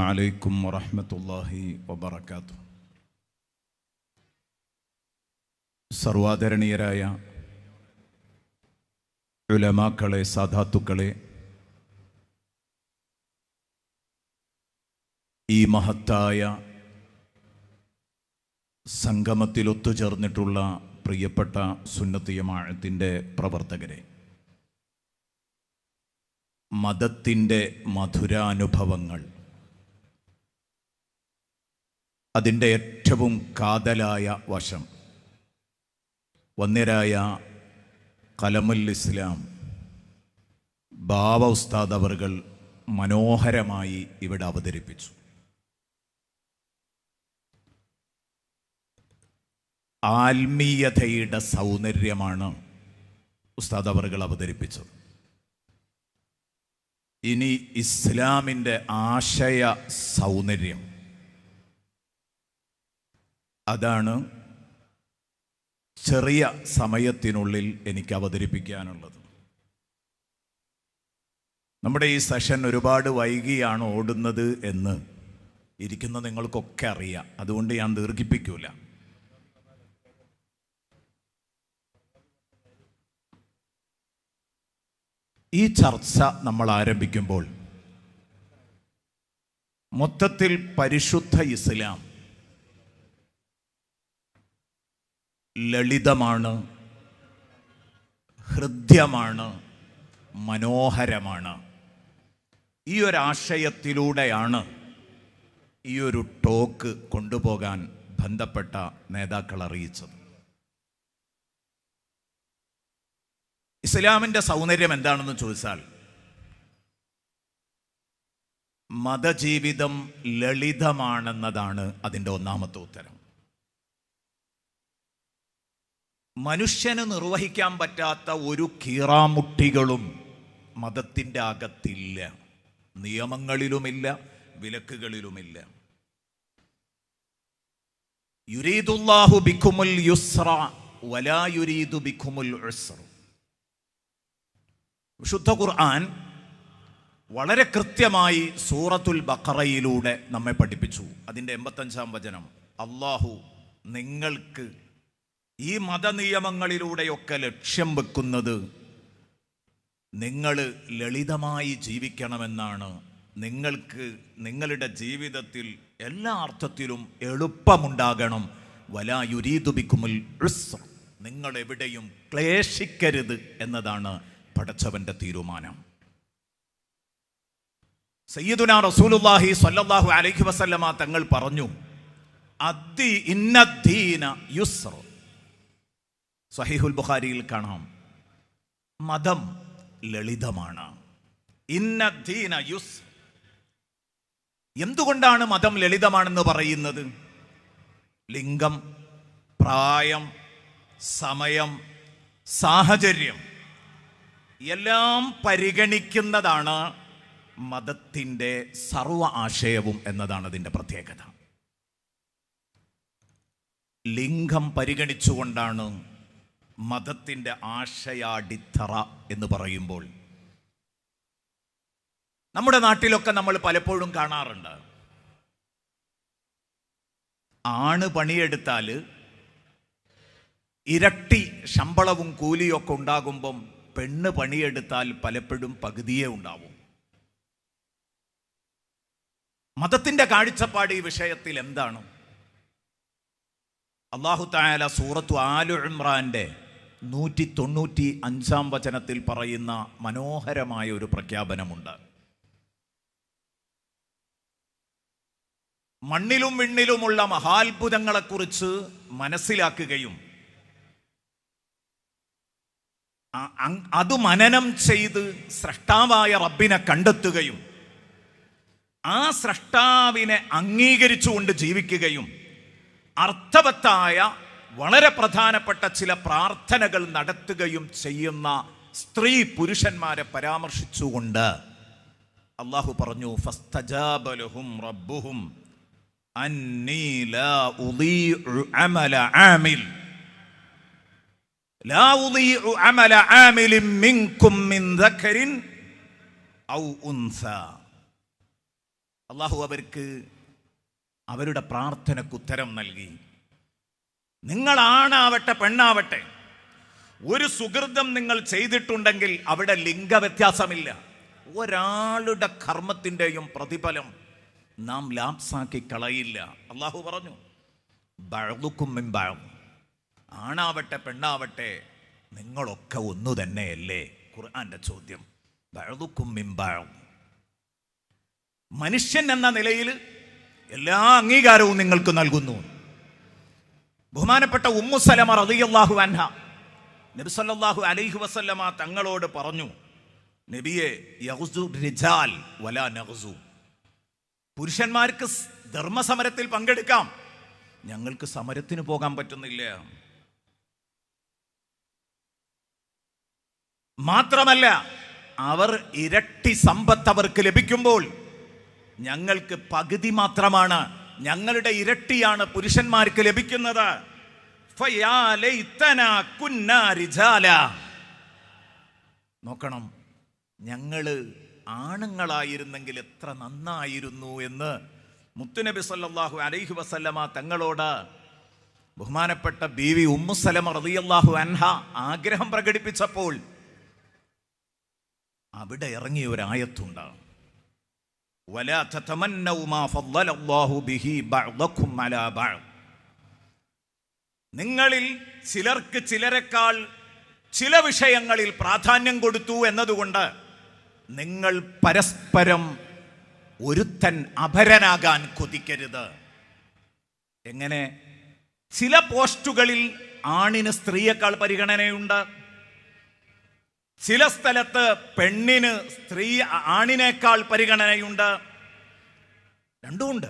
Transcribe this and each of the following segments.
അലൈക്കും വറഹമത്തല്ലാഹി വബർക്കാത്തു സർവാദരണീയരായ ഉലമാക്കളെ സാധാത്തുക്കളെ ഈ മഹത്തായ സംഗമത്തിൽ ഒത്തുചേർന്നിട്ടുള്ള പ്രിയപ്പെട്ട സുന്നത്തിയമാഴത്തിന്റെ പ്രവർത്തകരെ മതത്തിന്റെ മധുരാനുഭവങ്ങൾ അതിന്റെ ഏറ്റവും കാതലായ വശം. വന്യരായ കലമുൽ ഇസ്ലാം ബാബ ഉസ്താദ് അവർകൾ മനോഹരമായി ഇവിടെ അവതരിപ്പിച്ചു. ആത്മീയതയുടെ സൗന്ദര്യമാണ് ഉസ്താദ് അവർകൾ അവതരിപ്പിച്ചത്. ഇനി ഇസ്ലാമിന്റെ ആശയ സൗന്ദര്യം. അതാണ് ചെറിയ സമയത്തിനുള്ളിൽ എനിക്ക് അവതരിപ്പിക്കാനുള്ളത്. നമ്മുടെ ഈ സെഷൻ ഒരുപാട് വൈകിയാണ് ഓടുന്നത് എന്ന് ഇരിക്കുന്ന നിങ്ങൾക്കൊക്കെ അറിയാം. അതുകൊണ്ട് ഞാൻ ദീർഘിപ്പിക്കൂല. ഈ ചർച്ച നമ്മൾ ആരംഭിക്കുമ്പോൾ മൊത്തത്തിൽ പരിശുദ്ധ ഇസ്ലാം ലളിതമാണ് ഹൃദ്യമാണ് മനോഹരമാണ്. ഈ ഒരാശയത്തിലൂടെയാണ് ഈ ഒരു ടോക്ക് കൊണ്ടുപോകാൻ ബന്ധപ്പെട്ട നേതാക്കൾ അറിയിച്ചത്. ഇസ്ലാമിന്റെ സൗന്ദര്യം എന്താണെന്ന് ചോദിച്ചാൽ മതജീവിതം ലളിതമാണെന്നതാണ് അതിന്റെ ഒന്നാമത്തെ ഉത്തരം. മനുഷ്യന് നിർവഹിക്കാൻ പറ്റാത്ത ഒരു കീറാമുട്ടികളും മതത്തിന്റെ അകത്തില്ല. നിയമങ്ങളിലുമില്ല വിലക്കുകളിലുമില്ല. യുരീദുല്ലാഹു ബിഖുമുൽ യുസ്ര വലാ യുരീദു ബിഖുമുൽ ഉസ്ര വിശുദ്ധ ഖുർആൻ വളരെ കൃത്യമായി സൂറത്തുൽ ബഖറയിലൂടെ നമ്മെ പഠിപ്പിച്ചു. അതിന്റെ എൺപത്തഞ്ചാം വചനം അള്ളാഹു നിങ്ങൾക്ക് ഈ മതനിയമങ്ങളിലൂടെയൊക്കെ ലക്ഷ്യം വെക്കുന്നത് നിങ്ങൾ ലളിതമായി ജീവിക്കണമെന്നാണ്. നിങ്ങൾക്ക് നിങ്ങളുടെ ജീവിതത്തിൽ എല്ലാ അർത്ഥത്തിലും എളുപ്പമുണ്ടാകണം. വലാ യുരീദുബിക്കുമുൽ ഉസ്ര. നിങ്ങൾ എവിടെയും ക്ലേശിക്കരുത് എന്നതാണ് പടച്ചവന്റെ തീരുമാനം. സയ്യിദുന റസൂലുല്ലാഹി സ്വല്ലല്ലാഹു അലൈഹി വസല്ലമ തങ്ങൾ പറഞ്ഞു അദ്ദി ഇന്നദ്ദീന യുസ്ർ സഹീഹുൽ ബുഖാരിയിൽ കാണാം. മതം ലളിതമാണ്. ഇന്നദ്ദീന യുസ്. എന്തുകൊണ്ടാണ് മതം ലളിതമാണെന്ന് പറയുന്നത്? ലിംഗം പ്രായം സമയം സാഹചര്യം എല്ലാം പരിഗണിക്കുന്നതാണ് മതത്തിന്റെ സർവ ആശയവും എന്നതാണ് അതിന്റെ പ്രത്യേകത. ലിംഗം പരിഗണിച്ചുകൊണ്ടാണ് മതത്തിന്റെ ആശയാടിത്തറ എന്ന് പറയുമ്പോൾ നമ്മുടെ നാട്ടിലൊക്കെ നമ്മൾ പലപ്പോഴും കാണാറുണ്ട്. ആണ് പണിയെടുത്താൽ ഇരട്ടി ശമ്പളവും കൂലിയൊക്കെ ഉണ്ടാകുമ്പം പെണ്ണ് പണിയെടുത്താൽ പലപ്പോഴും പകുതിയേ ഉണ്ടാവും. മതത്തിന്റെ കാഴ്ചപ്പാട് ഈ വിഷയത്തിൽ എന്താണ്? അള്ളാഹു തായാല സൂറത്തു ആലു ഇമ്രാന്റെ നൂറ്റി തൊണ്ണൂറ്റി അഞ്ചാം വചനത്തിൽ പറയുന്ന മനോഹരമായ ഒരു പ്രഖ്യാപനമുണ്ട്. മണ്ണിലും വിണ്ണിലുമുള്ള മഹാത്ഭുതങ്ങളെക്കുറിച്ച് മനസ്സിലാക്കുകയും അത് മനനം ചെയ്ത് സ്രഷ്ടാവായ റബ്ബിനെ കണ്ടെത്തുകയും ആ സ്രഷ്ടാവിനെ അംഗീകരിച്ചുകൊണ്ട് ജീവിക്കുകയും അർത്ഥവത്തായ വളരെ പ്രധാനപ്പെട്ട ചില പ്രാർത്ഥനകൾ നടത്തുകയും ചെയ്യുന്ന സ്ത്രീ പുരുഷന്മാരെ പരാമർശിച്ചുകൊണ്ട് അള്ളാഹു പറഞ്ഞു ഫസ്തജാബലുഹും റബ്ബുഹും അള്ളാഹു അവർക്ക് അവരുടെ പ്രാർത്ഥനയ്ക്ക് ഉത്തരം നൽകി. നിങ്ങളാണാവട്ടെ പെണ്ണാവട്ടെ ഒരു സുഹൃതം നിങ്ങൾ ചെയ്തിട്ടുണ്ടെങ്കിൽ അവിടെ ലിംഗവ്യത്യാസമില്ല. ഒരാളുടെ കർമ്മത്തിന്റെയും പ്രതിഫലം നാം ലാപ്സാക്കി കളയില്ല. അള്ളാഹു പറഞ്ഞു ബഴതുക്കും മിമ്പാഴും ആണാവട്ടെ പെണ്ണാവട്ടെ നിങ്ങളൊക്കെ ഒന്നു തന്നെയല്ലേ? ഖുർആന്റെ ചോദ്യം. ബഴുക്കും മിമ്പാഴും മനുഷ്യൻ എന്ന നിലയിൽ എല്ലാ അംഗീകാരവും നിങ്ങൾക്ക് നൽകുന്നു. ബഹുമാനപ്പെട്ട ഉമ്മുസലമ റളിയല്ലാഹു അൻഹ. നബി സല്ലല്ലാഹു അലൈഹി വസല്ലമ തങ്ങളോട് പറഞ്ഞു നബിയെ റിജാൽ വലാ നഹസു പുരുഷന്മാർക്ക് ധർമ്മസമരത്തിൽ പങ്കെടുക്കാം. ഞങ്ങൾക്ക് സമരത്തിന് പോകാൻ പറ്റുന്നില്ല. മാത്രമല്ല അവർ ഇരട്ടി സമ്പത്ത് അവർക്ക് ലഭിക്കുമ്പോൾ ഞങ്ങൾക്ക് പകുതി മാത്രമാണ് ഞങ്ങളുടെ ഇരട്ടിയാണ് പുരുഷന്മാർക്ക് ലഭിക്കുന്നത്. നോക്കണം ഞങ്ങൾ ആണുങ്ങളായിരുന്നെങ്കിൽ എത്ര നന്നായിരുന്നു എന്ന് മുത്തുനബി സല്ലാഹു അലൈഹി വസല്ലമ തങ്ങളോട് ബഹുമാനപ്പെട്ട ബീവി ഉമ്മുസലമ റളിയല്ലാഹു അൻഹ ആഗ്രഹം പ്രകടിപ്പിച്ചപ്പോൾ അവിടെ ഇറങ്ങിയ ഒരു ആയത്തുണ്ട് ولا تتمنوا ما فضل الله به بعضكم على بعض നിങ്ങളിൽ ചിലർക്ക് ചിലരെക്കാൾ ചില വിഷയങ്ങളിൽ പ്രാധാന്യം കൊടുത്തു എന്നതുകൊണ്ട് നിങ്ങൾ പരസ്പരം ഒരുത്തൻ അപരനാകാൻ കൊതിക്കരുത് എങ്ങനെ ചില പോസ്റ്റുകളിൽ ആണിന് സ്ത്രീയേക്കാൾ പരിഗണനയുണ്ട് ചില സ്ഥലത്ത് പെണ്ണിന് സ്ത്രീ ആണിനേക്കാൾ പരിഗണനയുണ്ട്. രണ്ടുമുണ്ട്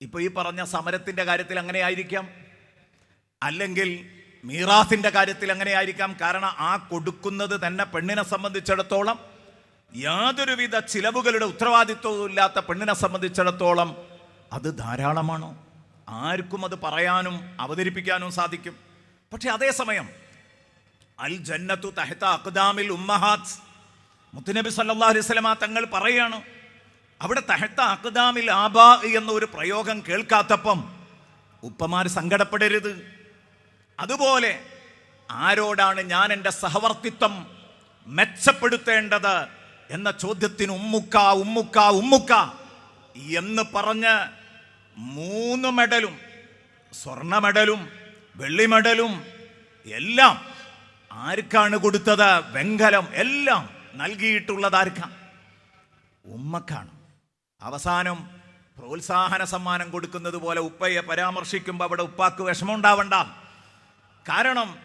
ഇപ്പൊ ഈ പറഞ്ഞ സമരത്തിന്റെ കാര്യത്തിൽ അങ്ങനെ ആയിരിക്കാം അല്ലെങ്കിൽ മീറാസിന്റെ കാര്യത്തിൽ അങ്ങനെ ആയിരിക്കാം കാരണം ആ കൊടുക്കുന്നത് തന്നെ പെണ്ണിനെ സംബന്ധിച്ചിടത്തോളം യാതൊരുവിധ ചിലവുകളുടെ ഉത്തരവാദിത്വവും ഇല്ലാത്ത പെണ്ണിനെ സംബന്ധിച്ചിടത്തോളം അത് ധാരാളമാണോ. ആർക്കും അത് പറയാനും അവതരിപ്പിക്കാനും സാധിക്കും. പക്ഷെ അതേസമയം അൽ ജന്നത്തു തഹത്ത അക്ദാമിൽ ഉമ്മഹാത്ത്. മുത്തുനബി സല്ലല്ലാഹു അലൈഹി വസല്ലമ തങ്ങൾ പറയാണ് അവിടെ തഹത്ത അക്ദാമിൽ ആബാ എന്ന ഒരു പ്രയോഗം കേൾക്കാത്തപ്പം ഉപ്പമാർ സങ്കടപ്പെടരുത്. അതുപോലെ ആരോടാണ് ഞാൻ എന്റെ സഹവർത്തിത്വം മെച്ചപ്പെടുത്തേണ്ടത് എന്ന ചോദ്യത്തിന് ഉമ്മുക്ക ഉമ്മുക്ക ഉമ്മുക്ക എന്ന് പറഞ്ഞ് മൂന്ന് മെഡലും സ്വർണ മെഡലും വെള്ളി മെഡലും എല്ലാം ആർക്കാണ് കൊടുത്തത്? വെങ്കലം. എല്ലാം നൽകിയിട്ടുള്ളത് ആർക്കാണ് ഉമ്മക്കാണ്. അവസാനം പ്രോത്സാഹന സമ്മാനം കൊടുക്കുന്നത് പോലെ ഉപ്പയെ പരാമർശിക്കുമ്പോൾ അവിടെ ഉപ്പാക്ക് വിഷമം ഉണ്ടാവണ്ട കാരണം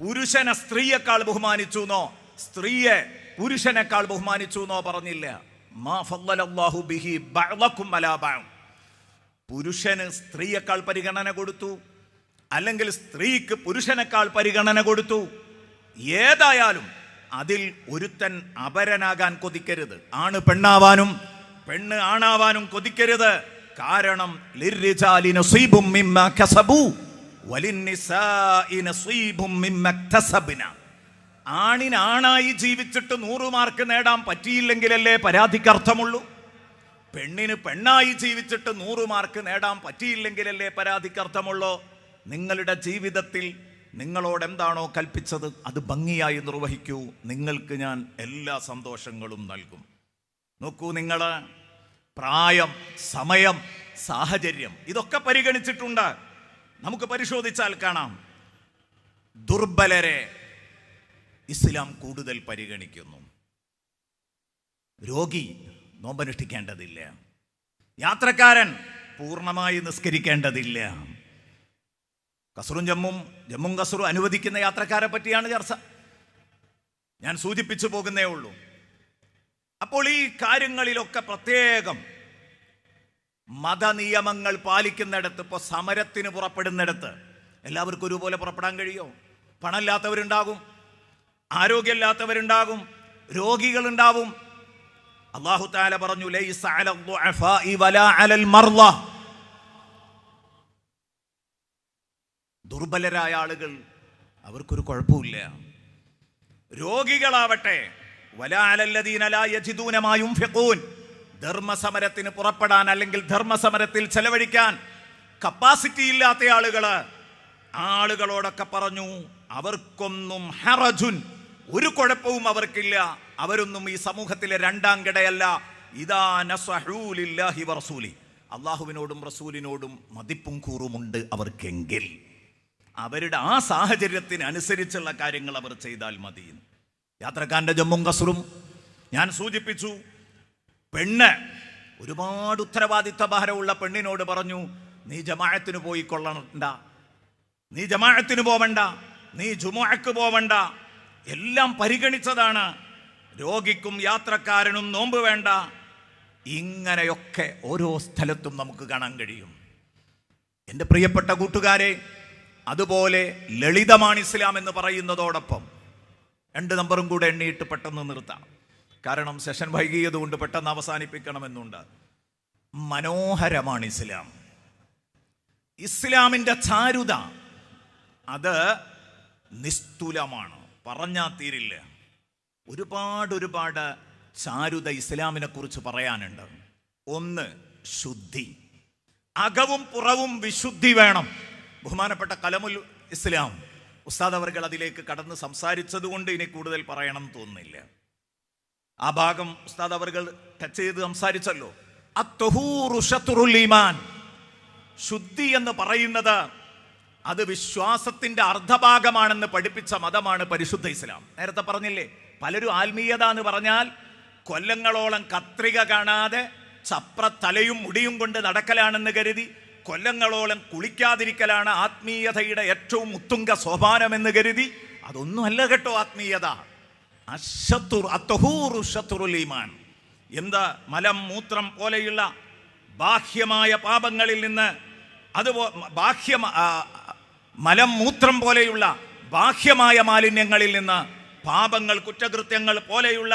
പുരുഷനെ സ്ത്രീയെക്കാൾ ബഹുമാനിച്ചു എന്നോ സ്ത്രീയെ പുരുഷനേക്കാൾ ബഹുമാനിച്ചു എന്നോ പറഞ്ഞില്ല. പുരുഷന് സ്ത്രീയേക്കാൾ പരിഗണന കൊടുത്തു. അല്ലെങ്കിൽ സ്ത്രീക്ക് പുരുഷനേക്കാൾ പരിഗണന കൊടുത്തു. ഏതായാലും അതിൽ ഒരുത്തൻ അപരനാകാൻ കൊതിക്കരുത്. ആണ് പെണ്ണാവാനും പെണ്ണ് ആണാവാനും കൊതിക്കരുത്. കാരണം ആണിനാണായി. ജീവിച്ചിട്ട് നൂറ് മാർക്ക് നേടാൻ പറ്റിയില്ലെങ്കിലല്ലേ പരാതിക്ക് അർത്ഥമുള്ളൂ? പെണ്ണിന് പെണ്ണായി ജീവിച്ചിട്ട് നൂറ് മാർക്ക് നേടാൻ പറ്റിയില്ലെങ്കിലല്ലേ പരാതിക്ക് അർത്ഥമുള്ളൂ? നിങ്ങളുടെ ജീവിതത്തിൽ നിങ്ങളോട് എന്താണോ കൽപ്പിച്ചത് അത് ഭംഗിയായി നിർവഹിക്കൂ. നിങ്ങൾക്ക് ഞാൻ എല്ലാ സന്തോഷങ്ങളും നൽകും. നോക്കൂ നിങ്ങൾ പ്രായം സമയം സാഹചര്യം ഇതൊക്കെ പരിഗണിച്ചിട്ടുണ്ട്. നമുക്ക് പരിശോധിച്ചാൽ കാണാം. ദുർബലരെ ഇസ്ലാം കൂടുതൽ പരിഗണിക്കുന്നു. രോഗി നോമ്പനുഷ്ഠിക്കേണ്ടതില്ല. യാത്രക്കാരൻ പൂർണമായി നിസ്കരിക്കേണ്ടതില്ല. കസറും ജമ്മും ജമ്മും കസറും അനുവദിക്കുന്ന യാത്രക്കാരെ പറ്റിയാണ് ചർച്ച. ഞാൻ സൂചിപ്പിച്ചു പോകുന്നേ ഉള്ളൂ. അപ്പോൾ ഈ കാര്യങ്ങളിലൊക്കെ പ്രത്യേകം മതനിയമങ്ങൾ പാലിക്കുന്നിടത്ത് ഇപ്പോൾ സമരത്തിന് പുറപ്പെടുന്നിടത്ത് എല്ലാവർക്കും ഒരുപോലെ പുറപ്പെടാൻ കഴിയുമോ പണമില്ലാത്തവരുണ്ടാകും ആരോഗ്യമില്ലാത്തവരുണ്ടാകും രോഗികളുണ്ടാവും. അള്ളാഹു താല പറഞ്ഞു ലൈസ അലൽ ദുർബലരായ ആളുകൾ അവർക്കൊരു കുഴപ്പമില്ല രോഗികളാവട്ടെ വലാ അലല്ലദീന ലാ യജിദൂന മാ യുൻഫിഖൂൻ ധർമ്മസമരത്തിന് പുറപ്പെടാൻ അല്ലെങ്കിൽ ധർമ്മസമരത്തിൽ ചെലവഴിക്കാൻ കപ്പാസിറ്റി ഇല്ലാത്ത ആളുകൾ ആളുകളോടൊക്കെ പറഞ്ഞു അവർക്കൊന്നും ഹറജുൻ ഒരു കുഴപ്പവും അവർക്കില്ല. അവരൊന്നും ഈ സമൂഹത്തിലെ രണ്ടാം കിടയല്ല. ഇതാ നസഹൂലില്ലാഹി അള്ളാഹുവിനോടും റസൂലിനോടും മതിപ്പും കൂറുമുണ്ട് അവർക്കെങ്കിൽ. അവരുടെ ആ സാഹചര്യത്തിന് അനുസരിച്ചുള്ള കാര്യങ്ങൾ അവർ ചെയ്താൽ മതി യാത്രക്കാരന്റെ ജമ്മും കസറും. ഞാൻ സൂചിപ്പിച്ചു പെണ്ണ് ഒരുപാട് ഉത്തരവാദിത്ത ഭാരമുള്ള പെണ്ണിനോട് പറഞ്ഞു നീ ജമാഅത്തിന് പോയി കൊള്ളണ്ട. നീ ജമാഅത്തിന് പോവണ്ട. നീ ജുമാക്ക് പോവണ്ട. എല്ലാം പരിഗണിച്ചതാണ്. രോഗിക്കും യാത്രക്കാരനും നോമ്പ് വേണ്ട. ഇങ്ങനെയൊക്കെ ഓരോ സ്ഥലത്തും നമുക്ക് കാണാൻ കഴിയും. എന്റെ പ്രിയപ്പെട്ട കൂട്ടുകാരെ അതുപോലെ ലളിതമാണ് ഇസ്ലാം എന്ന് പറയുന്നതോടൊപ്പം രണ്ട് നമ്പറും കൂടെ എണ്ണിയിട്ട് പെട്ടെന്ന് നിർത്താം. കാരണം സെഷൻ വൈകിയതുകൊണ്ട് പെട്ടെന്ന് അവസാനിപ്പിക്കണമെന്നുണ്ട്. മനോഹരമാണ് ഇസ്ലാം. ഇസ്ലാമിന്റെ ചാരുത അത് നിസ്തുലമാണ്. പറഞ്ഞാൽ തീരില്ല. ഒരുപാട് ഒരുപാട് ചാരുത ഇസ്ലാമിനെ കുറിച്ച് പറയാനുണ്ട്. ഒന്ന് ശുദ്ധി. അകവും പുറവും വിശുദ്ധി വേണം. ബഹുമാനപ്പെട്ട കലമുൽ ഇസ്ലാം ഉസ്താദ് അവർകൾ അതിലേക്ക് കടന്ന് സംസാരിച്ചതുകൊണ്ട് ഇനി കൂടുതൽ പറയണം തോന്നുന്നില്ല. ആ ഭാഗം ഉസ്താദ് അവർകൾ ടച്ച് ചെയ്ത് സംസാരിച്ചല്ലോ. ഈമാൻ. ശുദ്ധി എന്ന് പറയുന്നത് അത് വിശ്വാസത്തിന്റെ അർദ്ധഭാഗമാണെന്ന് പഠിപ്പിച്ച മതമാണ് പരിശുദ്ധ ഇസ്ലാം. നേരത്തെ പറഞ്ഞില്ലേ പലരും ആത്മീയത എന്ന് പറഞ്ഞാൽ കൊല്ലങ്ങളോളം കത്രിക കാണാതെ ചപ്ര തലയും മുടിയും കൊണ്ട് നടക്കലാണെന്ന് കരുതി കൊല്ലങ്ങളോളം കുളിക്കാതിരിക്കലാണ് ആത്മീയതയുടെ ഏറ്റവും ഉത്തുംഗ സോപാനമെന്ന് കരുതി. അതൊന്നുമല്ല കേട്ടോ ആത്മീയത. അശത്തുർ അത്തഹൂറു ശത്രുൽ ഈമാൻ. എന്താ മലം മൂത്രം പോലെയുള്ള ബാഹ്യമായ പാപങ്ങളിൽ നിന്ന് അതുപോ ബാഹ്യ മലം മൂത്രം പോലെയുള്ള ബാഹ്യമായ മാലിന്യങ്ങളിൽ നിന്ന് പാപങ്ങൾ കുറ്റകൃത്യങ്ങൾ പോലെയുള്ള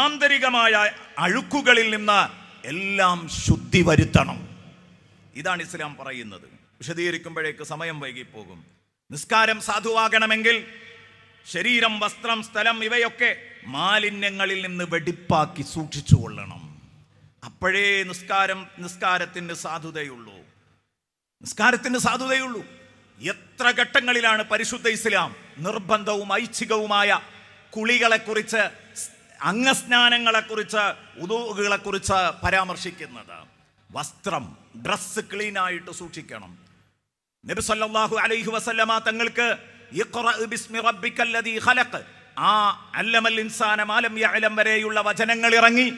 ആന്തരികമായ അഴുക്കുകളിൽ നിന്ന് എല്ലാം ശുദ്ധി വരുത്തണം. ഇതാണ് ഇസ്ലാം പറയുന്നത്. വിശദീകരിക്കുമ്പോഴേക്ക് സമയം വൈകിപ്പോകും. നിസ്കാരം സാധുവാകണമെങ്കിൽ ശരീരം വസ്ത്രം സ്ഥലം ഇവയൊക്കെ മാലിന്യങ്ങളിൽ നിന്ന് വെടിപ്പാക്കി സൂക്ഷിച്ചു കൊള്ളണം. അപ്പോഴേ നിസ്കാരം നിസ്കാരത്തിന് സാധുതയുള്ളൂ. നിസ്കാരത്തിന് സാധുതയുള്ളൂ. എത്ര ഘട്ടങ്ങളിലാണ് പരിശുദ്ധ ഇസ്ലാം നിർബന്ധവും ഐച്ഛികവുമായ കുളികളെക്കുറിച്ച് അംഗസ്നാനങ്ങളെക്കുറിച്ച് ഉദുകളെക്കുറിച്ച് പരാമർശിക്കുന്നത്? വസ്ത്രം ഡ്രസ്സ് ക്ലീൻ ആയിട്ട് സൂക്ഷിക്കണം. നബി സല്ലല്ലാഹു അലൈഹി വസല്ലമ തങ്ങൾക്ക് ബിസ്മി റബ്ബിക്കല്ലദീ ഖലഖ്. ആ അല്ലമൽ ഇൻസാന മാലം യഅലം വരെയുള്ള വചനങ്ങൾ ഇറങ്ങി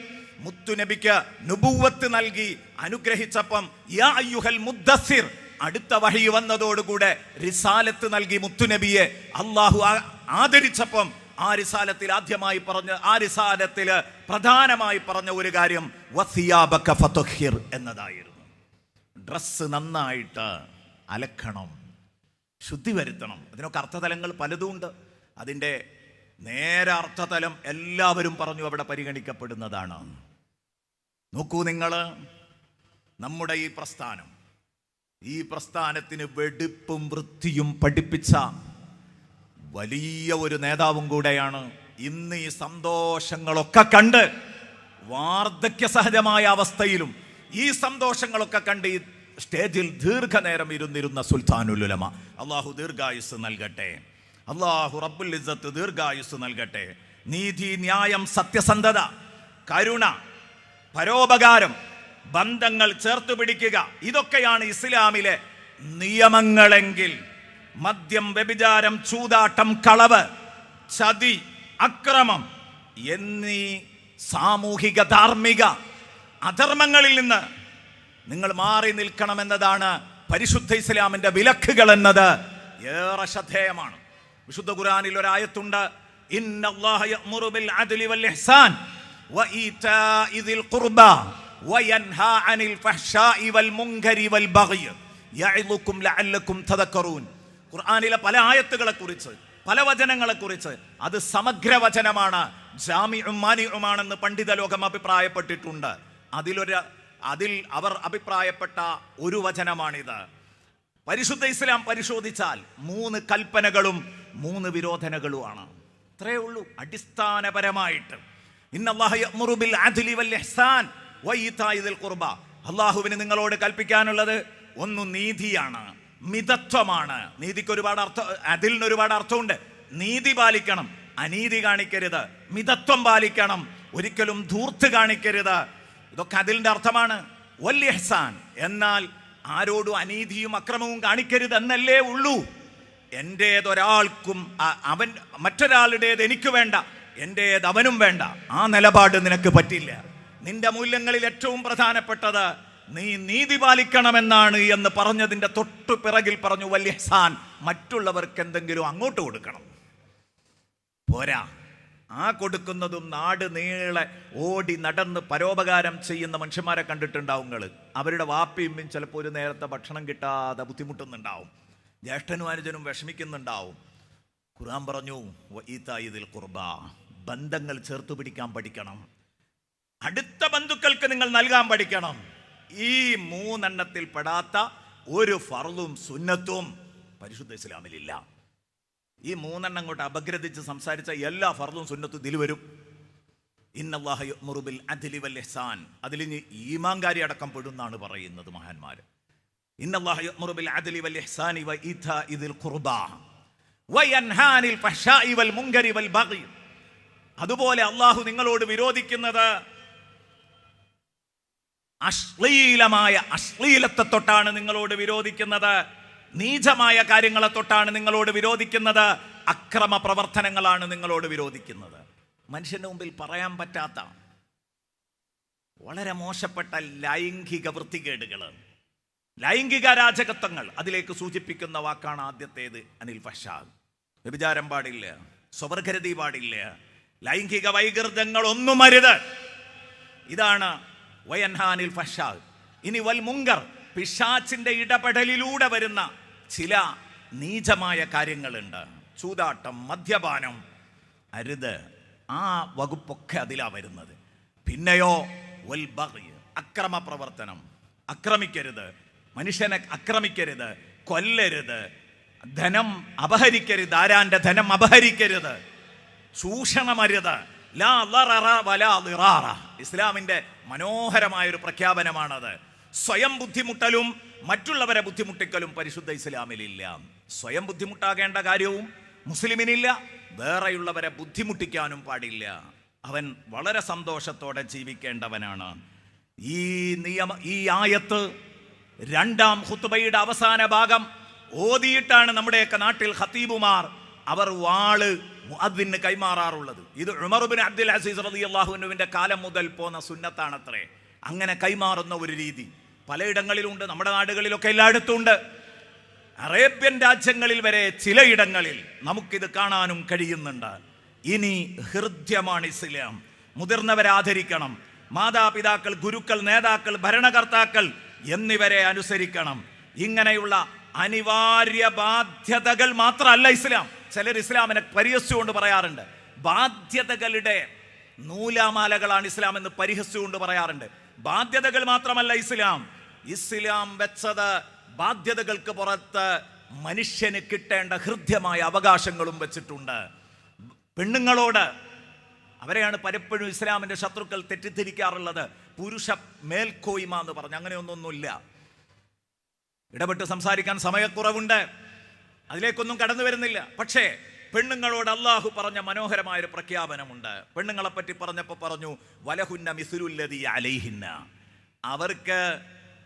മുത്തുനബിക്ക് നുബുവത്ത് നൽകി അനുഗ്രഹിച്ചപ്പം യാ അയ്യുഹൽ മുദ്ദസ്സിർ അടുത്ത വഴി വന്നതോടുകൂടെ റിസാലത്ത് നൽകി മുത്തുനബിയെ അള്ളാഹു ആദരിച്ചപ്പം ആ റിസാലത്തിൽ ആദ്യമായി പറഞ്ഞ ആ റിസാലത്തിൽ പ്രധാനമായി പറഞ്ഞ ഒരു കാര്യം വസിയാബക ഫതുഹിർ എന്നതായിരുന്നു. ഡ്രസ്സ് നന്നായിട്ട് അലക്കണം ശുദ്ധി വരുത്തണം. അതിനൊക്കെ അർത്ഥതലങ്ങൾ പലതും ഉണ്ട് അതിന്റെ നേരെ അർത്ഥതലം എല്ലാവരും പറഞ്ഞു അവിടെ പരിഗണിക്കപ്പെടുന്നതാണ്. നോക്കൂ നിങ്ങൾ നമ്മുടെ ഈ പ്രസ്ഥാനം. ഈ പ്രസ്ഥാനത്തിന് വെടിപ്പും വൃത്തിയും പഠിപ്പിച്ച വലിയ ഒരു നേതാവും കൂടെയാണ്. ഇന്ന് ഈ സന്തോഷങ്ങളൊക്കെ കണ്ട് വാർദ്ധക്യ സഹജമായ അവസ്ഥയിലും ഈ സന്തോഷങ്ങളൊക്കെ കണ്ട് ഈ സ്റ്റേജിൽ ദീർഘനേരം ഇരുന്നിരുന്ന സുൽത്താനുലുലമ അള്ളാഹു ദീർഘായുസ് നൽകട്ടെ. അള്ളാഹു റബ്ബുൽ ഇസ്സത്ത് ദീർഘായുസ് നൽകട്ടെ. നീതി ന്യായം സത്യസന്ധത കരുണ പരോപകാരം ബന്ധങ്ങൾ ചേർത്ത് പിടിക്കുക ഇതൊക്കെയാണ് ഇസ്ലാമിലെ നിയമങ്ങളെങ്കിൽ മദ്യം വ്യഭിചാരം ചൂതാട്ടം കളവ് ചതി അക്രമം എന്നീ സാമൂഹിക ധാർമ്മിക അധർമ്മങ്ങളിൽ നിന്ന് നിങ്ങൾ മാറി നിൽക്കണമെന്നതാണ് പരിശുദ്ധ ഇസ്ലാമിന്റെ വിലക്കുകൾ എന്നത്. ഏറെ ശ്രദ്ധേയമാണ്. വിശുദ്ധ ഖുറാനിൽ ഒരായത്തുണ്ട് ഖുർആനിലെ പല ആയത്തുകളെ കുറിച്ച് പല വചനങ്ങളെ കുറിച്ച് അത് സമഗ്ര വചനമാണ് ജാമിഉം മാനിഉമാണെന്ന് പണ്ഡിത ലോകം അഭിപ്രായപ്പെട്ടിട്ടുണ്ട്. അതിലൊരു അതിൽ അവർ അഭിപ്രായപ്പെട്ട ഒരു വചനമാണിത്. പരിശുദ്ധ ഇസ്ലാം പരിശോധിച്ചാൽ മൂന്ന് കൽപ്പനകളും മൂന്ന് വിരോധനകളുമാണ്. ഇത്രയേ ഉള്ളൂ. അടിസ്ഥാനപരമായിട്ട്. അള്ളാഹുവിന് നിങ്ങളോട് കൽപ്പിക്കാനുള്ളത് ഒന്ന് നീതിയാണ്. മിതത്വമാണ്. നീതിക്ക് ഒരുപാട് അർത്ഥം അതിൽ നിന്ന് ഒരുപാട് അർത്ഥമുണ്ട്. നീതി പാലിക്കണം. അനീതി കാണിക്കരുത്. മിതത്വം പാലിക്കണം. ഒരിക്കലും ധൂർത്ത് കാണിക്കരുത്. ഇതൊക്കെ അതിലിന്റെ അർത്ഥമാണ്. വല്യഹ്സാൻ എന്നാൽ ആരോടും അനീതിയും അക്രമവും കാണിക്കരുത് എന്നല്ലേ ഉള്ളൂ എന്റേതൊരാൾക്കും അവൻ മറ്റൊരാളുടേത് എനിക്ക് വേണ്ട. എന്റേത് അവനും വേണ്ട. ആ നിലപാട് നിനക്ക് പറ്റില്ല. നിന്റെ മൂല്യങ്ങളിൽ ഏറ്റവും പ്രധാനപ്പെട്ടത് നീ നീതി പാലിക്കണമെന്നാണ് എന്ന് പറഞ്ഞതിന്റെ തൊട്ടു പിറകിൽ പറഞ്ഞു വലിയ ഹസാൻ മറ്റുള്ളവർക്ക് എന്തെങ്കിലും അങ്ങോട്ട് കൊടുക്കണം. പോരാ. ആ കൊടുക്കുന്നതും നാട് നീളെ ഓടി നടന്ന് പരോപകാരം ചെയ്യുന്ന മനുഷ്യന്മാരെ കണ്ടിട്ടുണ്ടാവും നിങ്ങൾ അവരുടെ വാപ്പിയും ചിലപ്പോൾ ഒരു നേരത്തെ ഭക്ഷണം കിട്ടാതെ ബുദ്ധിമുട്ടുന്നുണ്ടാവും. ജ്യേഷ്ഠനും അനുജനും വിഷമിക്കുന്നുണ്ടാവും. ഖുർആൻ പറഞ്ഞു ഇതിൽ കുർബ ബന്ധങ്ങൾ ചേർത്ത് പിടിക്കാൻ പഠിക്കണം. അടുത്ത ബന്ധുക്കൾക്ക് നിങ്ങൾ നൽകാൻ പഠിക്കണം. ഈ മൂന്നെണ്ണത്തിൽ പെടാത്ത ഒരു ഫർളും സുന്നത്തും പരിശുദ്ധ ഇസ്ലാമിലില്ല. ഈ മൂന്നെണ്ണം കൊണ്ട് അപഗ്രഥിച്ച് സംസാരിച്ച എല്ലാ ഫർളും സുന്നത്തും ഇതിൽ വരും. ഇന്നല്ലാഹ യുഅ്മുറുബിൽ അദ്ലി വൽ ഇഹ്സാൻ. അതിൽ ഇനി ഈമാൻകാരി അടക്കം പെടുന്നാണ് പറയുന്നത് മഹാന്മാർ ഇന്നല്ലാഹ യുഅ്മുറുബിൽ അദ്ലി വൽ വ ഇഥ ഇതിൽ അതുപോലെ അള്ളാഹു നിങ്ങളോട് വിരോധിക്കുന്നത് അശ്ലീലമായ അശ്ലീലത്തെ തൊട്ടാണ് നിങ്ങളോട് വിരോധിക്കുന്നത്. നീചമായ കാര്യങ്ങളെ തൊട്ടാണ് നിങ്ങളോട് വിരോധിക്കുന്നത്. അക്രമ പ്രവർത്തനങ്ങളാണ് നിങ്ങളോട് വിരോധിക്കുന്നത്. മനുഷ്യന്റെ മുമ്പിൽ പറയാൻ പറ്റാത്ത വളരെ മോശപ്പെട്ട ലൈംഗിക വൃത്തികേടുകൾ ലൈംഗിക രാജകത്വങ്ങൾ അതിലേക്ക് സൂചിപ്പിക്കുന്ന വാക്കാണ് ആദ്യത്തേത്. അനിൽ ഫഷാദ്. വ്യഭിചാരം പാടില്ല. സ്വവർഗരതി പാടില്ല. ലൈംഗിക വൈകൃതങ്ങൾ ഒന്നും അരുത്. ഇതാണ് വയൻഹാനിൽ ഫഷാദ് ഇനി വൽ മുങ്കർ പിശാച്ചിന്റെ ഇടപെടലിലൂടെ വരുന്ന ചില നീചമായ കാര്യങ്ങളുണ്ട്. ചൂതാട്ടം മദ്യപാനം അരുത് ആ വകുപ്പൊക്കെ അതിലാ വരുന്നത്. പിന്നെയോ വൽ അക്രമ പ്രവർത്തനം. അക്രമിക്കരുത്. മനുഷ്യനെ അക്രമിക്കരുത്. കൊല്ലരുത്. ധനം അപഹരിക്കരുത്. ആരാന്റെ ധനം അപഹരിക്കരുത്. ചൂഷണമരുത്. ഇസ്ലാമിന്റെ മനോഹരമായ ഒരു പ്രഖ്യാപനമാണത്. സ്വയം ബുദ്ധിമുട്ടലും മറ്റുള്ളവരെ ബുദ്ധിമുട്ടിക്കലും പരിശുദ്ധ ഇസ്ലാമിലില്ല. സ്വയം ബുദ്ധിമുട്ടാകേണ്ട കാര്യവും മുസ്ലിമിനില്ല. വേറെയുള്ളവരെ ബുദ്ധിമുട്ടിക്കാനും പാടില്ല. അവൻ വളരെ സന്തോഷത്തോടെ ജീവിക്കേണ്ടവനാണ്. ഈ നിയമ ഈ ആയത്ത് രണ്ടാം ഹുത്തുബയുടെ അവസാന ഭാഗം ഓതിയിട്ടാണ് നമ്മുടെയൊക്കെ നാട്ടിൽ ഖത്തീബുമാർ അവർ വാൾ മുഅദ്ദിന് കൈമാറാറുള്ളത്. ഇത് ഉമർബിൻ അബ്ദുൽ അസീസ് റതി അള്ളാഹുനുവിന്റെ കാലം മുതൽ പോന്ന സുന്നത്താണത്രേ. അങ്ങനെ കൈമാറുന്ന ഒരു രീതി. പലയിടങ്ങളിലുണ്ട് നമ്മുടെ നാടുകളിലൊക്കെ എല്ലായിടത്തും ഉണ്ട് അറേബ്യൻ രാജ്യങ്ങളിൽ വരെ ചിലയിടങ്ങളിൽ നമുക്കിത് കാണാനും കഴിയുന്നുണ്ട്. ഇനി ഹൃദ്യമാണ് ഇസ്ലാം. മുതിർന്നവരെ ആദരിക്കണം മാതാപിതാക്കൾ ഗുരുക്കൾ നേതാക്കൾ ഭരണകർത്താക്കൾ എന്നിവരെ അനുസരിക്കണം. ഇങ്ങനെയുള്ള അനിവാര്യ ബാധ്യതകൾ മാത്രമല്ല ഇസ്ലാം. ചിലർ ഇസ്ലാമിനെ പരിഹസിച്ചുകൊണ്ട് പറയാറുണ്ട്. ബാധ്യതകളുടെ നൂലാമാലകളാണ് ഇസ്ലാം എന്ന് പരിഹസിച്ചുകൊണ്ട് പറയാറുണ്ട്. ബാധ്യതകൾ മാത്രമല്ല ഇസ്ലാം. ഇസ്ലാം വെച്ചത് ബാധ്യതകൾക്ക് പുറത്ത് മനുഷ്യന് കിട്ടേണ്ട ഹൃദ്യമായ അവകാശങ്ങളും വെച്ചിട്ടുണ്ട്. പെണ്ണുങ്ങളോട് അവരെയാണ് പലപ്പോഴും ഇസ്ലാമിന്റെ ശത്രുക്കൾ തെറ്റിദ്ധരിക്കാറുള്ളത്. പുരുഷ മേൽക്കോയ്മ എന്ന് പറഞ്ഞു അങ്ങനെയൊന്നൊന്നുമില്ല. ഇടപെട്ട് സംസാരിക്കാൻ സമയക്കുറവുണ്ട്. അതിലേക്കൊന്നും കടന്നു വരുന്നില്ല. പക്ഷേ പെണ്ണുങ്ങളോട് അള്ളാഹു പറഞ്ഞ മനോഹരമായ ഒരു പ്രഖ്യാപനമുണ്ട്. പെണ്ണുങ്ങളെ പറ്റി പറഞ്ഞപ്പോൾ പറഞ്ഞു വലഹുന്ന മിസുരുല്ലതി അലൈഹിന്ന. അവർക്ക്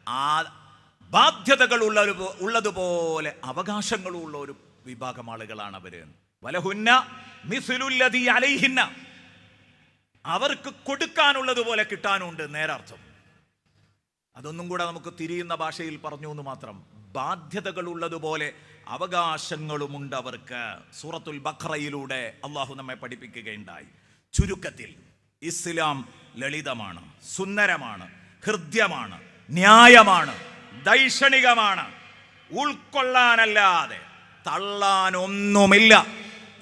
ആ ബാധ്യതകൾ ഉള്ള ഒരു ഉള്ളതുപോലെ അവകാശങ്ങളുള്ള ഒരു വിഭാഗം ആളുകളാണ് അവർ വലഹുന്ന മിസുലുല്ലതി അലൈഹിന്ന. അവർക്ക് കൊടുക്കാനുള്ളതുപോലെ കിട്ടാനുണ്ട് നേരാർത്ഥം. അതൊന്നും കൂടെ നമുക്ക് തിരിയുന്ന ഭാഷയിൽ പറഞ്ഞു എന്ന് മാത്രം. ബാധ്യതകൾ ഉള്ളതുപോലെ അവകാശങ്ങളുമുണ്ട് അവർക്ക്. സൂറത്തുൽ ബഖറയിലൂടെ അള്ളാഹു നമ്മെ പഠിപ്പിക്കുകയുണ്ടായി. ചുരുക്കത്തിൽ ഇസ്ലാം ലളിതമാണ് സുന്ദരമാണ് ഹൃദ്യമാണ് ന്യായമാണ് ദൈക്ഷണികമാണ്. ഉൾക്കൊള്ളാനല്ലാതെ തള്ളാനൊന്നുമില്ല.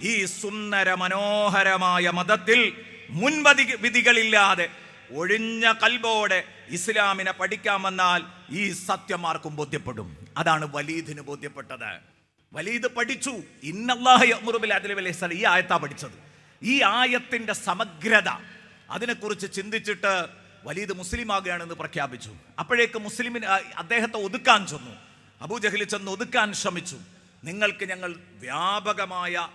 ഈ സുന്ദര മനോഹരമായ മതത്തിൽ മുൻപതി വിധികളില്ലാതെ ഒഴിഞ്ഞ കൽബോടെ ഇസ്ലാമിനെ പഠിക്കാൻ വന്നാൽ ഈ സത്യമാർക്കും ബോധ്യപ്പെടും. അതാണ് വലീദിന് ബോധ്യപ്പെട്ടത്. വലീദ് പഠിച്ചു. ഇന്നല്ലാഹുബിൽ ഈ ആയത്താ പഠിച്ചത്. ഈ ആയത്തിന്റെ സമഗ്രത അതിനെക്കുറിച്ച് ചിന്തിച്ചിട്ട് വലീദ് മുസ്ലിമാകുകയാണെന്ന് പ്രഖ്യാപിച്ചു. അപ്പോഴേക്ക് മുസ്ലിമിന് അദ്ദേഹത്തെ ഒതുക്കാൻ ചെന്നു. അബൂജഹലി ചെന്ന് ഒതുക്കാൻ ശ്രമിച്ചു. നിങ്ങൾക്ക് ഞങ്ങൾ വ്യാപകമായ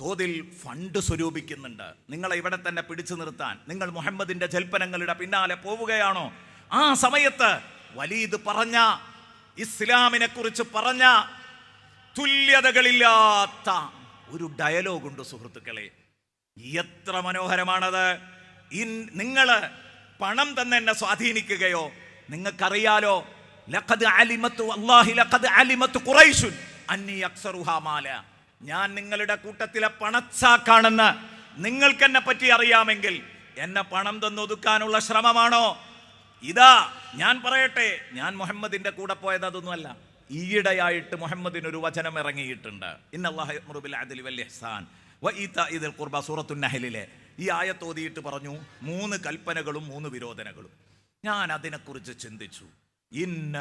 തോതിൽ ഫണ്ട് സ്വരൂപിക്കുന്നുണ്ട്. നിങ്ങളെ ഇവിടെ തന്നെ പിടിച്ചു നിർത്താൻ. നിങ്ങൾ മുഹമ്മദിന്റെ ജൽപ്പനങ്ങളുടെ പിന്നാലെ പോവുകയാണോ? ആ സമയത്ത് വലീദ് പറഞ്ഞ ഇസ്ലാമിനെ കുറിച്ച് പറഞ്ഞ തുല്യതകളില്ലാത്ത ഒരു ഡയലോഗുണ്ട് സുഹൃത്തുക്കളെ. എത്ര മനോഹരമാണത്. ഇൻ നിങ്ങൾ പണം തന്നെ എന്നെ സ്വാധീനിക്കുകയോ നിങ്ങൾക്കറിയാലോ ലഖദ് അലിമത്ത് അള്ളാഹി ലഖദ് അലിമത്ത് കുറൈശുൻ അന്നി അക്സറുഹാമാല ഞാൻ നിങ്ങളുടെ കൂട്ടത്തിലെ പണച്ചാക്കാണെന്ന് നിങ്ങൾക്ക് എന്നെ പറ്റി അറിയാമെങ്കിൽ എന്നെ പണം തന്നൊതുക്കാനുള്ള ശ്രമമാണോ? ഇതാ ഞാൻ പറയട്ടെ ഞാൻ മുഹമ്മദിന്റെ കൂടെ പോയത് അതൊന്നുമല്ല. ഈയിടെയായിട്ട് മുഹമ്മദിന് ഒരു വചനം ഇറങ്ങിയിട്ടുണ്ട്. ഇന്നല്ലാഹു യഅ്മുറു ബിൽ അദ്ലി വൽ ഇഹ്സാൻ വ ഈതാഇദിൽ ഖുർബ സൂറത്തുൻ നഹലിലെ ഈ ആയത്തോതിയിട്ട് പറഞ്ഞു മൂന്ന് കൽപ്പനകളും മൂന്ന് വിരോധനകളും. ഞാൻ അതിനെക്കുറിച്ച് ചിന്തിച്ചു. ഇന്ന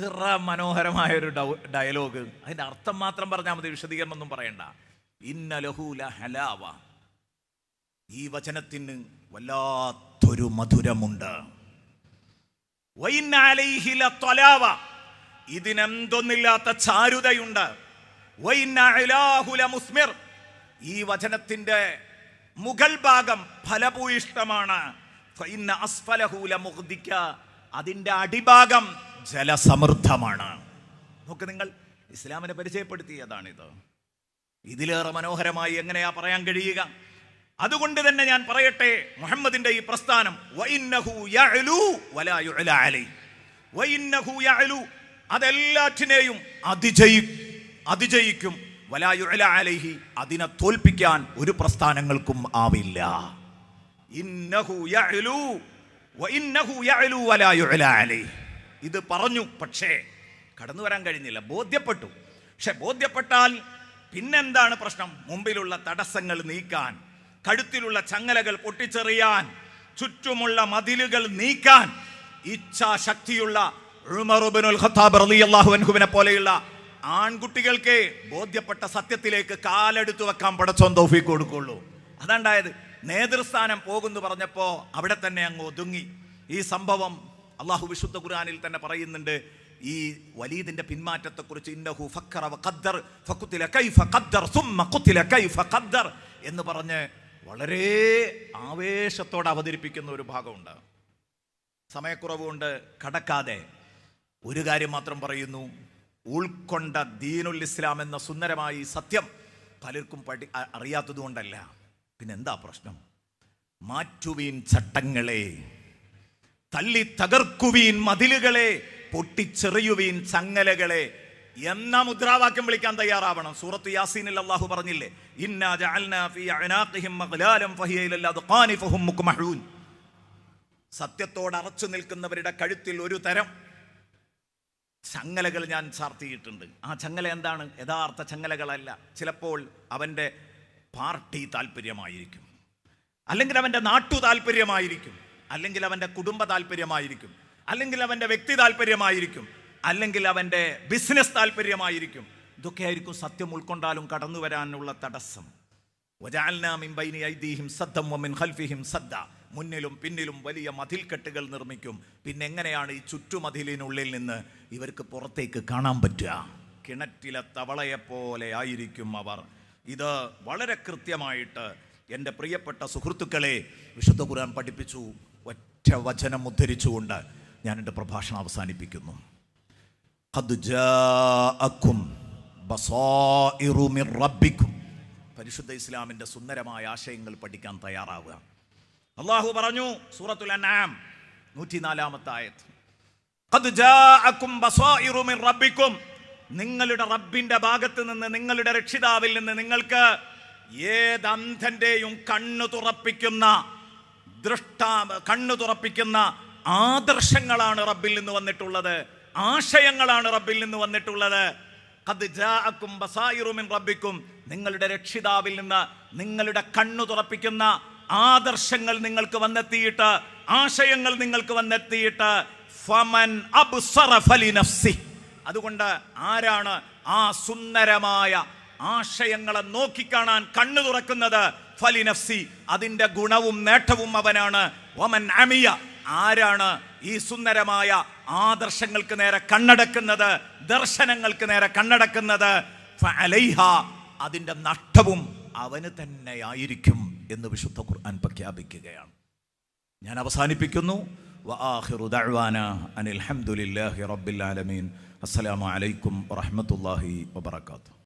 എത്ര മനോഹരമായ ഒരു ഡയലോഗ് അതിന്റെ അർത്ഥം മാത്രം പറഞ്ഞാൽ മതി വിശദീകരണം ഒന്നും പറയണ്ട ഇന്ന ലഹൂല ഹലാവ ഈ വചനത്തിന് വല്ലാത്തൊരു മധുരമുണ്ട്. ഇതിനെന്തൊന്നില്ലാത്ത ചാരുതയുണ്ട്. ഈ വചനത്തിന്റെ മുഗൾ ഭാഗം ഫലഭൂയിഷ്ടമാണ്. അതിന്റെ അടിഭാഗം ജലസമൃദ്ധമാണ്. നോക്ക് നിങ്ങൾ ഇസ്ലാമിനെ പരിചയപ്പെടുത്തിയതാണിത്. ഇതിലേറെ മനോഹരമായി എങ്ങനെയാ പറയാൻ കഴിയുക? അതുകൊണ്ട് തന്നെ ഞാൻ പറയട്ടെ മുഹമ്മദിന്റെ ഈ പ്രസ്ഥാനം. അതെല്ലാറ്റിനെയും അതിജയി അതിജയിക്കും. വലാ യുഅല അലൈഹി അതിനെ തോൽപ്പിക്കാൻ ഒരു പ്രസ്ഥാനങ്ങൾക്കും ആവില്ല. ഇന്നഹു യഅലു ഇത് പറഞ്ഞു. പക്ഷേ കടന്നു വരാൻ കഴിഞ്ഞില്ല. ബോധ്യപ്പെട്ടു. പക്ഷെ ബോധ്യപ്പെട്ടാൽ പിന്നെന്താണ് പ്രശ്നം? മുമ്പിലുള്ള തടസ്സങ്ങൾ നീക്കാൻ കഴുത്തിലുള്ള ചങ്ങലകൾ പൊട്ടിച്ചെറിയാൻ ചുറ്റുമുള്ള മതിലുകൾ നീക്കാൻ ഇച്ഛാശക്തിയുള്ള ഖത്താബ് പോലെയുള്ള ആൺകുട്ടികൾക്ക് ബോധ്യപ്പെട്ട സത്യത്തിലേക്ക് കാലെടുത്തു വെക്കാൻ പടച്ചോൻ തൗഫീഖ് കൊടുക്കുള്ളൂ. അതാണ്ടായത് നേതൃസ്ഥാനം പോകുന്നു പറഞ്ഞപ്പോ അവിടെ തന്നെ അങ്ങ് ഒതുങ്ങി. ഈ സംഭവം അള്ളാഹു വിശുദ്ധ ഖുർആനിൽ തന്നെ പറയുന്നുണ്ട് ഈ വലീദിന്റെ പിന്മാറ്റത്തെക്കുറിച്ച് ഇന്നഹു ഫക്കറ ഖദ്ദർ കൈഫ ഖദ്ദർ കൈഫ ഖദ്ദർ എന്ന് പറഞ്ഞ് വളരെ ആവേശത്തോടെ അവതരിപ്പിക്കുന്ന ഒരു ഭാഗമുണ്ട്. സമയക്കുറവുകൊണ്ട് കടക്കാതെ. ഒരു കാര്യം മാത്രം പറയുന്നു ഉൾക്കൊണ്ട ദീനുൽ ഇസ്ലാം എന്ന സുന്ദരമായി സത്യം പലർക്കും പഠി അറിയാത്തതുകൊണ്ടല്ല. പിന്നെന്താ പ്രശ്നം? മാറ്റുവീൻ ചട്ടങ്ങളെ തല്ലി തകർക്കുവീൻ മതിലുകളെ പൊട്ടിച്ചെറിയുവീൻ ചങ്ങലകളെ എന്ന മുദ്രാവാക്യം വിളിക്കാൻ തയ്യാറാവണം. സൂറത്ത് യാസീനിൽ അള്ളാഹു പറഞ്ഞില്ലേ സത്യത്തോട് അറച്ചു നിൽക്കുന്നവരുടെ കഴുത്തിൽ ഒരു തരം ചങ്ങലകൾ ഞാൻ ചാർത്തിയിട്ടുണ്ട്. ആ ചങ്ങല എന്താണ്? യഥാർത്ഥ ചങ്ങലകളല്ല. ചിലപ്പോൾ അവന്റെ പാർട്ടി താല്പര്യമായിരിക്കും അല്ലെങ്കിൽ അവന്റെ നാട്ടു താല്പര്യമായിരിക്കും അല്ലെങ്കിൽ അവന്റെ കുടുംബ താല്പര്യമായിരിക്കും. അല്ലെങ്കിൽ അവന്റെ വ്യക്തി താല്പര്യമായിരിക്കും. അല്ലെങ്കിൽ അവന്റെ ബിസിനസ് താല്പര്യമായിരിക്കും. ഇതൊക്കെ ആയിരിക്കും സത്യം ഉൾക്കൊണ്ടാലും കടന്നു വരാനുള്ള തടസ്സം. മുന്നിലും പിന്നിലും വലിയ മതിൽക്കെട്ടുകൾ നിർമ്മിക്കും. പിന്നെ എങ്ങനെയാണ് ഈ ചുറ്റുമതിലിനുള്ളിൽ നിന്ന് ഇവർക്ക് പുറത്തേക്ക് കാണാൻ പറ്റുക? കിണറ്റിലെ തവളയെപ്പോലെ ആയിരിക്കും അവർ. ഇത് വളരെ കൃത്യമായിട്ട് എന്റെ പ്രിയപ്പെട്ട സുഹൃത്തുക്കളെ വിശുദ്ധ ഖുർആൻ പഠിപ്പിച്ചു. വചനം ഉദ്ധരിച്ചുകൊണ്ട് ഞാൻ എന്റെ പ്രഭാഷണം അവസാനിപ്പിക്കുന്നു. പരിശുദ്ധ ഇസ്ലാമിന്റെ സുന്ദരമായ ആശയങ്ങൾ പഠിക്കാൻ തയ്യാറാവുക. അള്ളാഹു പറഞ്ഞു സൂറത്തുൽ അനാം നൂറ്റിനാലാമത്തെ ആയത് നിങ്ങളുടെ റബ്ബിന്റെ ഭാഗത്ത് നിന്ന് നിങ്ങളുടെ രക്ഷിതാവിൽ നിന്ന് നിങ്ങൾക്ക് ഏത് കണ്ണു തുറപ്പിക്കുന്ന ദൃഷ്ട കണ്ണു തുറപ്പിക്കുന്ന ആദർശങ്ങളാണ് റബ്ബിൽ നിന്ന് വന്നിട്ടുള്ളത്. ആശയങ്ങളാണ് റബ്ബിൽ നിന്ന് വന്നിട്ടുള്ളത്. ഖദ് ബസായിറുമിൻ റബ്ബിക്കും. നിങ്ങളുടെ രക്ഷിതാവിൽ നിന്ന് നിങ്ങളുടെ കണ്ണു തുറപ്പിക്കുന്ന ആദർശങ്ങൾ നിങ്ങൾക്ക് വന്നെത്തിയിട്ട് ആശയങ്ങൾ നിങ്ങൾക്ക് വന്നെത്തിയിട്ട് ഫമൻ. അതുകൊണ്ട് ആരാണ് ആ സുന്ദരമായ ആശയങ്ങളെ നോക്കിക്കാണാൻ കണ്ണു തുറക്കുന്നത്? ഫലിനഫ്സി അതിന്റെ ഗുണവും നേട്ടവും അവനാണ്. ഒമൻ അമിയ ആരാണ് ഈ സുന്ദരമായ ആദർശങ്ങൾക്ക് നേരെ കണ്ണടക്കുന്നത് ദർശനങ്ങൾക്ക് നേരെ കണ്ണടക്കുന്നത്? അതിന്റെ നഷ്ടവും അവന് തന്നെയായിരിക്കും എന്ന് വിശുദ്ധ ഖുർആൻ പ്രഖ്യാപിക്കുകയാണ്. ഞാൻ അവസാനിപ്പിക്കുന്നു. അനിൽ ഹംദുലില്ലാഹി റബ്ബിൽ ആലമീൻ. അസ്സലാമു അലൈക്കും വറഹമത്തല്ലാഹി വബറകാതുഹു.